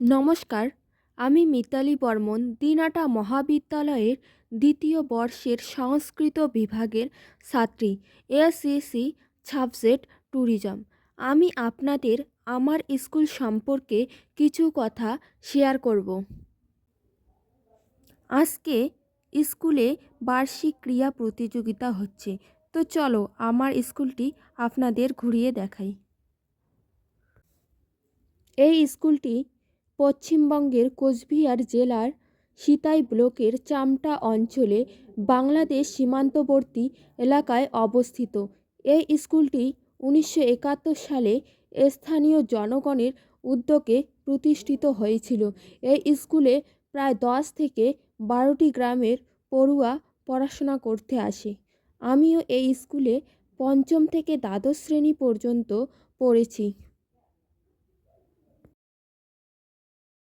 নমস্কার, আমি মিতালি বর্মন, দিনাটা মহাবিদ্যালয়ের দ্বিতীয় বর্ষের সংস্কৃত বিভাগের ছাত্রী এসিসি সাবজেক্ট ট্যুরিজম। আমি আপনাদের আমার স্কুল সম্পর্কে কিছু কথা শেয়ার করব। আজকে স্কুলে বার্ষিক ক্রিয়া প্রতিযোগিতা হচ্ছে, তো চলো আমার স্কুলটি আপনাদের ঘুরিয়ে দেখাই। এই স্কুলটি পশ্চিমবঙ্গের কোচবিহার জেলার সিতাই ব্লকের চামটা অঞ্চলে বাংলাদেশ সীমান্তবর্তী এলাকায় অবস্থিত। এই স্কুলটি উনিশশো একাত্তর সালে স্থানীয় জনগণের উদ্যোগে প্রতিষ্ঠিত হয়েছিল। এই স্কুলে প্রায় দশ থেকে বারোটি গ্রামের পড়ুয়া পড়াশোনা করতে আসে। আমিও এই স্কুলে পঞ্চম থেকে দ্বাদশ শ্রেণি পর্যন্ত পড়েছি।